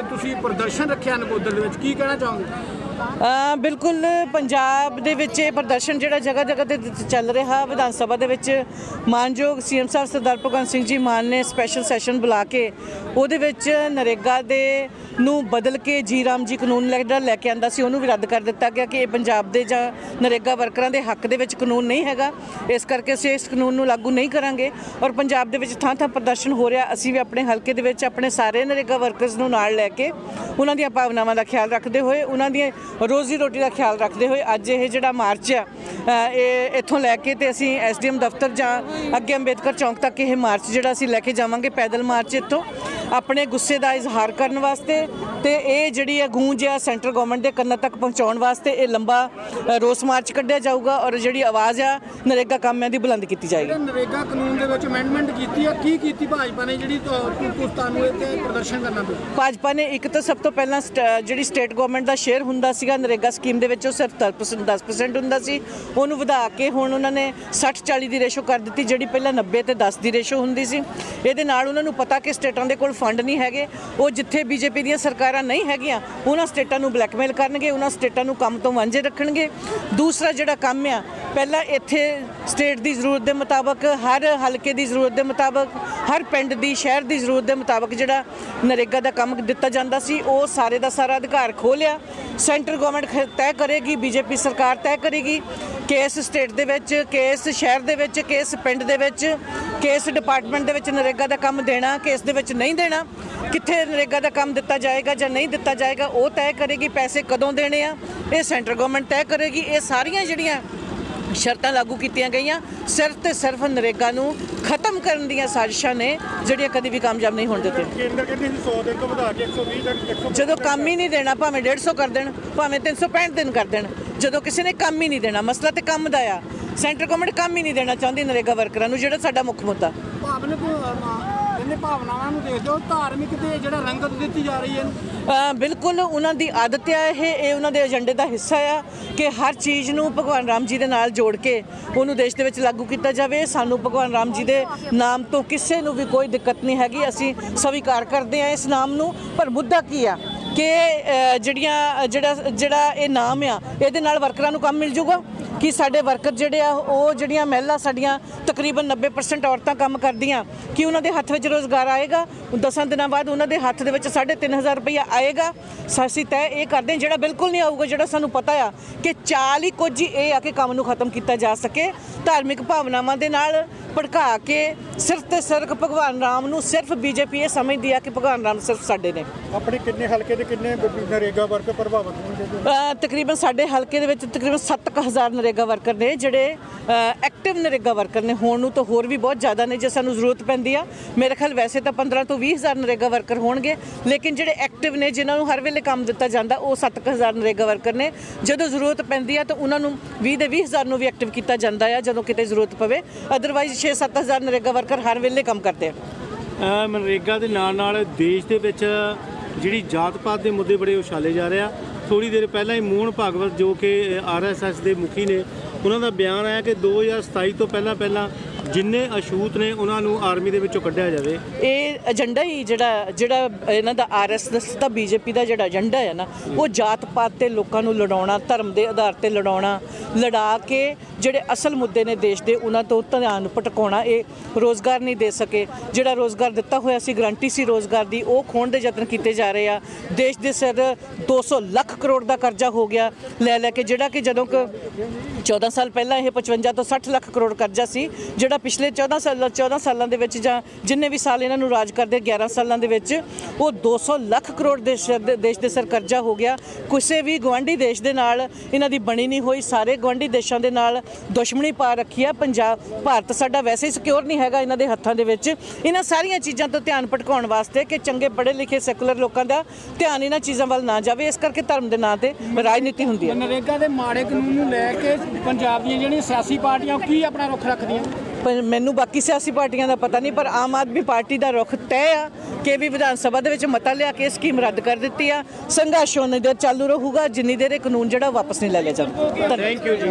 ਤੁਸੀਂ ਪ੍ਰਦਰਸ਼ਨ ਰੱਖਿਆ ਨਕੋਦਰ ਦੇ ਵਿੱਚ ਕੀ ਕਹਿਣਾ ਚਾਹੋਗੇ? ਬਿਲਕੁਲ ਪੰਜਾਬ ਦੇ ਵਿੱਚ ਇਹ ਪ੍ਰਦਰਸ਼ਨ ਜਿਹੜਾ ਜਗ੍ਹਾ ਜਗ੍ਹਾ ਤੇ ਚੱਲ ਰਿਹਾ, ਵਿਧਾਨ ਸਭਾ ਦੇ ਵਿੱਚ ਮਾਨਯੋਗ ਸੀਐਮ ਸਾਹਿਬ ਸਰਦਾਰ ਭਗਵੰਤ ਸਿੰਘ ਜੀ ਮਾਨ ਨੇ ਸਪੈਸ਼ਲ ਸੈਸ਼ਨ ਬੁਲਾ ਕੇ ਉਹਦੇ ਵਿੱਚ ਨਰੇਗਾ ਦੇ ਨੂੰ ਬਦਲ ਕੇ ਜੀ ਰਾਮ ਜੀ ਕਾਨੂੰਨ ਲੈ- ਜਿਹੜਾ ਲੈ ਕੇ ਆਂਦਾ ਸੀ, ਉਹਨੂੰ ਵੀ ਰੱਦ ਕਰ ਦਿੱਤਾ ਗਿਆ ਕਿ ਇਹ ਪੰਜਾਬ ਦੇ ਜਾਂ ਨਰੇਗਾ ਵਰਕਰਾਂ ਦੇ ਹੱਕ ਦੇ ਵਿੱਚ ਕਾਨੂੰਨ ਨਹੀਂ ਹੈਗਾ। ਇਸ ਕਰਕੇ ਅਸੀਂ ਇਸ ਕਾਨੂੰਨ ਨੂੰ ਲਾਗੂ ਨਹੀਂ ਕਰਾਂਗੇ ਔਰ ਪੰਜਾਬ ਦੇ ਵਿੱਚ ਥਾਂ ਥਾਂ ਪ੍ਰਦਰਸ਼ਨ ਹੋ ਰਿਹਾ, ਅਸੀਂ ਵੀ ਆਪਣੇ ਹਲਕੇ ਦੇ ਵਿੱਚ ਆਪਣੇ ਸਾਰੇ ਨਰੇਗਾ ਵਰਕਰਸ ਨੂੰ ਨਾਲ ਲੈ ਕੇ ਉਹਨਾਂ ਦੀਆਂ ਭਾਵਨਾਵਾਂ ਦਾ ਖਿਆਲ ਰੱਖਦੇ ਹੋਏ, ਉਹਨਾਂ ਦੀਆਂ ਰੋਜ਼ੀ ਰੋਟੀ ਦਾ ਖਿਆਲ ਰੱਖਦੇ ਹੋਏ ਅੱਜ ਇਹ ਜਿਹੜਾ ਮਾਰਚ ਆ ਇਹ ਇੱਥੋਂ ਲੈ ਕੇ ਤੇ ਅਸੀਂ ਐਸਡੀਐਮ ਦਫ਼ਤਰ ਜਾਂ ਅੱਗੇ ਅੰਬੇਦਕਰ ਚੌਂਕ ਤੱਕ ਇਹ ਮਾਰਚ ਜਿਹੜਾ ਅਸੀਂ ਲੈ ਕੇ ਜਾਵਾਂਗੇ ਪੈਦਲ ਮਾਰਚ ਇੱਥੋਂ। ਆਪਣੇ ਗੁੱਸੇ ਦਾ ਇਜ਼ਹਾਰ ਕਰਨ ਵਾਸਤੇ ਤੇ ਇਹ ਜਿਹੜੀ ਹੈ ਗੂੰਜ ਆ ਸੈਂਟਰ ਗਵਰਨਮੈਂਟ ਦੇ ਕੰਨਾਂ ਤੱਕ ਪਹੁੰਚਾਉਣ ਵਾਸਤੇ ਇਹ ਲੰਬਾ ਰੋਸ ਮਾਰਚ ਕੱਢਿਆ ਜਾਊਗਾ ਔਰ ਜਿਹੜੀ ਆਵਾਜ਼ ਆ ਨਰੇਗਾ ਕਾਮਿਆਂ ਦੀ ਬੁਲੰਦ ਕੀਤੀ ਜਾਏਗੀ। ਨਰੇਗਾ ਕਾਨੂੰਨ ਦੇ ਵਿੱਚ ਅਮੈਂਡਮੈਂਟ ਕੀਤੀ ਆ ਕੀ ਕੀਤੀ ਭਾਜਪਾ ਨੇ ਜਿਹੜੀ ਤੁਹਾਨੂੰ ਇੱਥੇ ਪ੍ਰਦਰਸ਼ਨ ਕਰਨਾ ਪਿਆ? ਭਾਜਪਾ ਨੇ ਇੱਕ ਤਾਂ ਸਭ ਤੋਂ ਪਹਿਲਾਂ ਜਿਹੜੀ ਸਟੇਟ ਗਵਰਨਮੈਂਟ ਦਾ ਸ਼ੇਅਰ ਹੁੰਦਾ ਸੀਗਾ ਨਰੇਗਾ ਸਕੀਮ ਦੇ ਵਿੱਚ ਉਹ ਸਿਰਫ 10% 10% ਹੁੰਦਾ ਸੀ। ਉਹਨੂੰ ਵਧਾ ਕੇ ਹੁਣ ਉਹਨਾਂ ਨੇ 60 40 ਦੀ ਰੇਸ਼ੋ ਕਰ ਦਿੱਤੀ ਜਿਹੜੀ ਪਹਿਲਾਂ 90 ਤੇ 10 ਦੀ ਰੇਸ਼ੋ ਹੁੰਦੀ ਸੀ। ਇਹਦੇ ਨਾਲ ਉਹਨਾਂ ਨੂੰ ਪਤਾ ਕਿ ਸਟੇਟਾਂ ਦੇ ਕੋਲ ਫੰਡ ਨਹੀਂ ਹੈਗੇ। ਉਹ ਜਿੱਥੇ ਬੀਜੇਪੀ ਦੀਆਂ ਸਰਕਾਰਾਂ ਨਹੀਂ ਹੈਗੀਆਂ, ਉਹਨਾਂ ਸਟੇਟਾਂ ਨੂੰ ਬਲੈਕਮੇਲ ਕਰਨਗੇ, ਉਹਨਾਂ ਸਟੇਟਾਂ ਨੂੰ ਕੰਮ ਤੋਂ ਵਾਂਝੇ ਰੱਖਣਗੇ। ਦੂਸਰਾ ਜਿਹੜਾ ਕੰਮ ਆ, ਪਹਿਲਾਂ ਇੱਥੇ ਸਟੇਟ ਦੀ ਜ਼ਰੂਰਤ ਦੇ ਮੁਤਾਬਕ, ਹਰ ਹਲਕੇ ਦੀ ਜ਼ਰੂਰਤ ਦੇ ਮੁਤਾਬਕ, ਹਰ ਪਿੰਡ ਦੀ, ਸ਼ਹਿਰ ਦੀ ਜ਼ਰੂਰਤ ਦੇ ਮੁਤਾਬਕ ਜਿਹੜਾ ਨਰੇਗਾ ਦਾ ਕੰਮ ਦਿੱਤਾ ਜਾਂਦਾ ਸੀ, ਉਹ ਸਾਰੇ ਦਾ ਸਾਰਾ ਅਧਿਕਾਰ ਖੋਹ ਲਿਆ। ਸੈਂਟਰ ਗਵਰਨਮੈਂਟ ਤੈਅ ਕਰੇਗੀ, ਬੀਜੇਪੀ ਸਰਕਾਰ ਤੈਅ ਕਰੇਗੀ। ਕੇਸ ਸਟੇਟ ਦੇ ਵਿੱਚ ਕੇਸ ਸ਼ਹਿਰ ਦੇ ਵਿੱਚ ਕੇਸ ਪਿੰਡ ਦੇ ਵਿੱਚ ਕੇਸ ਡਿਪਾਰਟਮੈਂਟ ਦੇ ਵਿੱਚ ਨਰੇਗਾ ਦਾ ਕੰਮ ਦੇਣਾ ਕੇਸ ਦੇ ਵਿੱਚ ਨਹੀਂ ਦੇਣਾ ਕਿੱਥੇ ਨਰੇਗਾ ਦਾ ਕੰਮ ਦਿੱਤਾ ਜਾਏਗਾ ਜਾਂ ਨਹੀਂ ਦਿੱਤਾ ਜਾਏਗਾ ਉਹ ਤੈਅ ਕਰੇਗੀ ਪੈਸੇ ਕਦੋਂ ਦੇਣੇ ਆ ਇਹ ਸੈਂਟਰ ਗਵਰਨਮੈਂਟ ਤੈਅ ਕਰੇਗੀ ਇਹ ਸਾਰੀਆਂ ਜਿਹੜੀਆਂ ਸ਼ਰਤਾਂ ਲਾਗੂ ਕੀਤੀਆਂ ਗਈਆਂ ਸਿਰਫ ਤੇ ਸਿਰਫ ਨਰੇਗਾ ਨੂੰ ਖਤਮ ਕਰਨ ਦੀਆਂ ਸਾਜ਼ਿਸ਼ਾਂ ਨੇ ਜਿਹੜੀਆਂ ਕਦੀ ਵੀ ਕਾਮਯਾਬ ਨਹੀਂ ਹੋਣ ਦਿੱਤੀਆਂ। ਕੇਂਦਰ ਕਹਿੰਦੇ 100 ਦਿਨ ਤੋਂ ਵਧਾ ਕੇ 120 ਤੱਕ 100 ਜਦੋਂ ਕੰਮ ਹੀ ਨਹੀਂ ਦੇਣਾ ਭਾਵੇਂ 150 ਕਰ ਦੇਣ ਭਾਵੇਂ 365 ਦਿਨ ਕਰ ਦੇਣ ਜਦੋਂ ਕਿਸੇ ਨੇ ਕੰਮ ਹੀ ਨਹੀਂ ਦੇਣਾ ਮਸਲਾ ਤੇ ਕੰਮ ਦਾ ਆ। ਸੈਂਟਰ ਗਵਰਨਮੈਂਟ ਕੰਮ ਹੀ ਨਹੀਂ ਦੇਣਾ ਚਾਹੁੰਦੀ ਨਰੇਗਾ ਵਰਕਰਾਂ ਨੂੰ ਜਿਹੜਾ ਸਾਡਾ ਮੁੱਖ ਮੁੱਦਾ। ਭਾਵਨਾ ਭਾਵਨਾਵਾਂ ਨੂੰ ਦੇਖਦੇ ਹੋ ਧਾਰਮਿਕ ਤੇ ਜਿਹੜਾ ਰੰਗਤ ਦਿੱਤੀ ਜਾ ਰਹੀ ਹੈ। ਬਿਲਕੁਲ ਉਹਨਾਂ ਦੀ ਆਦਤ ਆ ਇਹ ਇਹ ਉਹਨਾਂ ਦੇ ਏਜੰਡੇ ਦਾ ਹਿੱਸਾ ਆ ਕਿ ਹਰ ਚੀਜ਼ ਨੂੰ ਭਗਵਾਨ ਰਾਮ ਜੀ ਦੇ ਨਾਲ ਜੋੜ ਕੇ ਉਹਨੂੰ ਦੇਸ਼ ਦੇ ਵਿੱਚ ਲਾਗੂ ਕੀਤਾ ਜਾਵੇ। ਸਾਨੂੰ ਭਗਵਾਨ ਰਾਮ ਜੀ ਦੇ ਨਾਮ ਤੋਂ ਕਿਸੇ ਨੂੰ ਵੀ ਕੋਈ ਦਿੱਕਤ ਨਹੀਂ ਹੈਗੀ। ਅਸੀਂ ਸਵੀਕਾਰ ਕਰਦੇ ਆ ਇਸ ਨਾਮ ਨੂੰ। ਪਰ ਮੁੱਦਾ ਕੀ ਆ? ਕਿ ਜਿਹੜੀਆਂ ਜਿਹੜਾ ਜਿਹੜਾ ਇਹ ਨਾਮ ਆ, ਇਹਦੇ ਨਾਲ ਵਰਕਰਾਂ ਨੂੰ ਕੰਮ ਮਿਲ ਜੂਗਾ? ਕਿ ਸਾਡੇ ਵਰਕਰ ਜਿਹੜੇ ਆ, ਉਹ ਜਿਹੜੀਆਂ ਮਹਿਲਾ ਸਾਡੀਆਂ ਤਕਰੀਬਨ 90% ਔਰਤਾਂ ਕੰਮ ਕਰਦੀਆਂ, ਕਿ ਉਹਨਾਂ ਦੇ ਹੱਥ ਵਿੱਚ ਰੋਜ਼ਗਾਰ ਆਏਗਾ? 10 ਦਿਨਾਂ ਬਾਅਦ ਉਹਨਾਂ ਦੇ ਹੱਥ ਦੇ ਵਿੱਚ 3500 ਰੁਪਇਆ ਆਏਗਾ? ਸ- ਅਸੀਂ ਤੈਅ ਇਹ ਕਰਦੇ ਹਾਂ, ਜਿਹੜਾ ਬਿਲਕੁਲ ਨਹੀਂ ਆਊਗਾ, ਜਿਹੜਾ ਸਾਨੂੰ ਪਤਾ ਆ, ਕਿ ਚਾਲ ਹੀ ਕੁਝ ਹੀ ਇਹ ਆ ਕਿ ਕੰਮ ਨੂੰ ਖਤਮ ਕੀਤਾ ਜਾ ਸਕੇ। ਧਾਰਮਿਕ ਭਾਵਨਾਵਾਂ ਦੇ ਨਾਲ ਭੜਕਾ ਕੇ ਸਿਰਫ ਤੇ ਸਿਰਫ ਭਗਵਾਨ ਰਾਮ ਨੂੰ ਸਿਰਫ ਬੀਜੇਪੀ ਇਹ ਸਮਝਦੀ ਆ ਕਿ ਭਗਵਾਨ ਰਾਮ ਸਿਰਫ ਸਾਡੇ ਨੇ। ਆਪਣੇ ਕਿੰਨੇ ਹਲਕੇ ਦੇ ਕਿੰਨੇ ਨਰੇਗਾ ਵਰਕ ਪ੍ਰਭਾਵਿਤ ਹੋਣਗੇ ਤਕਰੀਬਨ ਸਾਡੇ ਹਲਕੇ ਦੇ ਵਿੱਚ ਤਕਰੀਬਨ 7000 ਨਰੇਗਾ ਵਰਕਰ ਨੇ ਜਿਹੜੇ ਐਕਟਿਵ ਨਰੇਗਾ ਵਰਕਰ ਨੇ। ਹੋਣ ਨੂੰ ਤਾਂ ਹੋਰ ਵੀ ਬਹੁਤ ਜ਼ਿਆਦਾ ਨੇ ਜੇ ਸਾਨੂੰ ਜ਼ਰੂਰਤ ਪੈਂਦੀ ਆ। ਮੇਰੇ ਖਿਆਲ ਵੈਸੇ ਤਾਂ 15 ਤੋਂ 20000 ਨਰੇਗਾ ਵਰਕਰ ਹੋਣਗੇ ਲੇਕਿਨ ਜਿਹੜੇ ਐਕਟਿਵ ਨੇ ਜਿਨ੍ਹਾਂ ਨੂੰ ਹਰ ਵੇਲੇ ਕੰਮ ਦਿੱਤਾ ਜਾਂਦਾ ਉਹ 7000 ਨਰੇਗਾ ਵਰਕਰ ਨੇ। ਜਦੋਂ ਜ਼ਰੂਰਤ ਪੈਂਦੀ ਆ ਤਾਂ ਉਹਨਾਂ ਨੂੰ 20 ਦੇ 20000 ਨੂੰ ਵੀ ਐਕਟਿਵ ਕੀਤਾ ਜਾਂਦਾ ਆ ਜਦੋਂ ਕਿਤੇ ਜ਼ਰੂਰਤ ਪਵੇ। ਅਦਰਵਾਈਜ਼ 6-7000 ਨਰੇਗਾ ਵਰਕਰ ਹਰ ਵੇਲੇ ਕੰਮ ਕਰਦੇ ਆ। ਮਨਰੇਗਾ ਦੇ ਨਾਲ ਨਾਲ ਦੇਸ਼ ਦੇ ਵਿੱਚ ਜਿਹੜੀ ਜਾਤ ਪਾਤ ਦੇ ਮੁੱਦੇ ਬੜੇ ਉਛਾਲੇ ਜਾ ਰਹੇ ਆ। ਥੋੜੀ ਦੇਰ ਪਹਿਲਾਂ ਹੀ ਮੋਹਨ ਭਾਗਵਤ ਜੋ ਕਿ ਆਰਐਸਐਸ ਦੇ ਮੁਖੀ ਨੇ, ਉਹਨਾਂ ਦਾ ਬਿਆਨ ਆਇਆ ਕਿ 2027 ਤੋਂ ਪਹਿਲਾਂ ਪਹਿਲਾਂ ਜਿੰਨੇ ਅਛੂਤ ਨੇ, ਉਹਨਾਂ ਨੂੰ ਆਰਮੀ ਦੇ ਵਿੱਚੋਂ ਕੱਢਿਆ ਜਾਵੇ। ਇਹ ਏਜੰਡਾ ਹੀ ਜਿਹੜਾ ਜਿਹੜਾ ਇਹਨਾਂ ਦਾ ਆਰਐਸਐਸ ਦਾ ਬੀਜੇਪੀ ਦਾ ਜਿਹੜਾ ਏਜੰਡਾ ਹੈ ਨਾ, ਉਹ ਜਾਤ ਪਾਤ ਤੇ ਲੋਕਾਂ ਨੂੰ ਲੜਾਉਣਾ, ਧਰਮ ਦੇ ਆਧਾਰ ਤੇ ਲੜਾਉਣਾ, ਲੜਾ ਕੇ ਜਿਹੜੇ ਅਸਲ ਮੁੱਦੇ ਨੇ ਦੇਸ਼ ਦੇ, ਉਹਨਾਂ ਤੋਂ ਧਿਆਨ ਭਟਕਾਉਣਾ, ਇਹ ਰੋਜ਼ਗਾਰ ਨਹੀਂ ਦੇ ਸਕੇ। ਜਿਹੜਾ ਰੋਜ਼ਗਾਰ ਦਿੱਤਾ ਹੋਇਆ ਸੀ, ਗਰੰਟੀ ਸੀ ਰੋਜ਼ਗਾਰ ਦੀ, ਉਹ ਖੋਣ ਦੇ ਯਤਨ ਕੀਤੇ ਜਾ ਰਹੇ ਆ। ਦੇਸ਼ ਦੇ ਸਿਰ 200 ਲੱਖ ਕਰੋੜ ਦਾ ਕਰਜ਼ਾ ਹੋ ਗਿਆ। ਲੈ ਲੈ ਕੇ ਜਿਹੜਾ ਕਿ ਜਦੋਂ ਕਿ 14 ਸਾਲ ਪਹਿਲਾਂ ਇਹ 55 ਤੋਂ 60 ਲੱਖ ਕਰੋੜ ਕਰਜ਼ਾ ਸੀ, ਜਿਹੜਾ ਪਿਛਲੇ 14 ਸਾਲਾਂ 14 ਸਾਲਾਂ ਦੇ ਵਿੱਚ ਜਾਂ ਜਿੰਨੇ ਵੀ ਸਾਲ ਇਹਨਾਂ ਨੂੰ ਰਾਜ ਕਰਦੇ 11 ਸਾਲਾਂ ਦੇ ਵਿੱਚ, ਉਹ 200 ਲੱਖ ਕਰੋੜ ਦੇਸ਼ ਦੇ ਸਿਰ ਕਰਜ਼ਾ ਹੋ ਗਿਆ। ਕਿਸੇ ਵੀ ਗਵਾਂਢੀ ਦੇਸ਼ ਦੇ ਨਾਲ ਇਹਨਾਂ ਦੀ ਬਣੀ ਨਹੀਂ ਹੋਈ। ਸਾਰੇ ਗਵਾਂਢੀ ਦੇਸ਼ਾਂ ਦੇ ਨਾਲ ਦੁਸ਼ਮਣੀ ਪਾ ਰੱਖੀ ਆ ਪੰਜਾਬ। ਭਾਰਤ ਸਾਡਾ ਵੈਸੇ ਹੀ ਸਿਕਿਉਰ ਨਹੀਂ ਹੈਗਾ ਇਹਨਾਂ ਦੇ ਹੱਥਾਂ ਦੇ ਵਿੱਚ। ਇਹਨਾਂ ਸਾਰੀਆਂ ਚੀਜ਼ਾਂ ਤੋਂ ਧਿਆਨ ਭਟਕਾਉਣ ਵਾਸਤੇ ਕਿ ਚੰਗੇ ਪੜ੍ਹੇ ਲਿਖੇ ਸੈਕੂਲਰ ਲੋਕਾਂ ਦਾ ਧਿਆਨ ਇਹਨਾਂ ਚੀਜ਼ਾਂ ਵੱਲ ਨਾ ਜਾਵੇ। ਇਸ ਕਰਕੇ ਧਰਮ ਦੇ ਨਾਂ ਤੇ ਰਾਜਨੀਤੀ ਹੁੰਦੀ ਹੈ। ਨਰੇਗਾ ਦੇ ਮਾੜੇ ਕਾਨੂੰਨ ਨੂੰ ਲੈ ਕੇ ਪੰਜਾਬ ਦੀਆਂ ਜਿਹੜੀਆਂ ਸਿਆਸੀ ਪਾਰਟੀਆਂ, ਉਹ ਕੀ ਆਪਣਾ ਰੁਖ ਰੱਖਦੀਆਂ? ਪਰ ਮੈਨੂੰ ਬਾਕੀ ਸਿਆਸੀ ਪਾਰਟੀਆਂ ਦਾ ਪਤਾ ਨਹੀਂ, ਪਰ ਆਮ ਆਦਮੀ ਪਾਰਟੀ ਦਾ ਰੁਖ ਤੈਅ ਆ ਕਿ ਵੀ ਵਿਧਾਨ ਸਭਾ ਦੇ ਵਿੱਚ ਮਤਾ ਲਿਆ ਕੇ ਸਕੀਮ ਰੱਦ ਕਰ ਦਿੱਤੀ ਆ। ਸੰਘਰਸ਼ ਉਨੀ ਦੇਰ ਚਾਲੂ ਰਹੂਗਾ, ਜਿੰਨੀ ਦੇਰ ਇਹ ਕਾਨੂੰਨ ਜਿਹੜਾ ਵਾਪਸ ਨਹੀਂ ਲੈ ਲਿਆ ਜਾਂਦਾ ਥੈਂਕ ਯੂ ਜੀ।